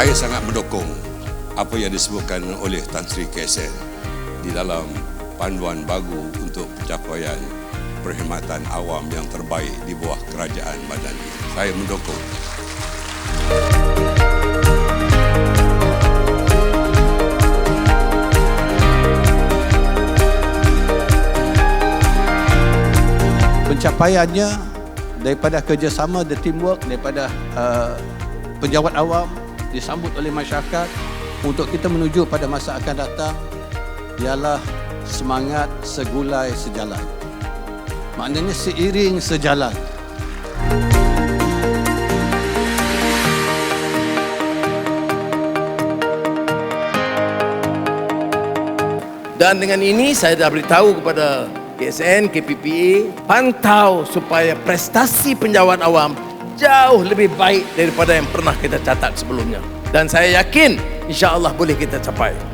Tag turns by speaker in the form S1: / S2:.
S1: Saya sangat mendukung apa yang disebutkan oleh Tan Sri KSN di dalam panduan baru untuk pencapaian perkhidmatan awam yang terbaik di bawah kerajaan Madani. Saya mendukung.
S2: pencapaiannya daripada kerjasama the teamwork daripada uh, penjawat awam disambut oleh masyarakat untuk kita menuju pada masa akan datang ialah semangat segulai sejalan. Maknanya seiring sejalan.
S3: Dan dengan ini saya dah beritahu kepada KSN, KPPA pantau supaya prestasi penjawat awam jauh lebih baik daripada yang pernah kita catat sebelumnya. Dan saya yakin insya Allah boleh kita capai.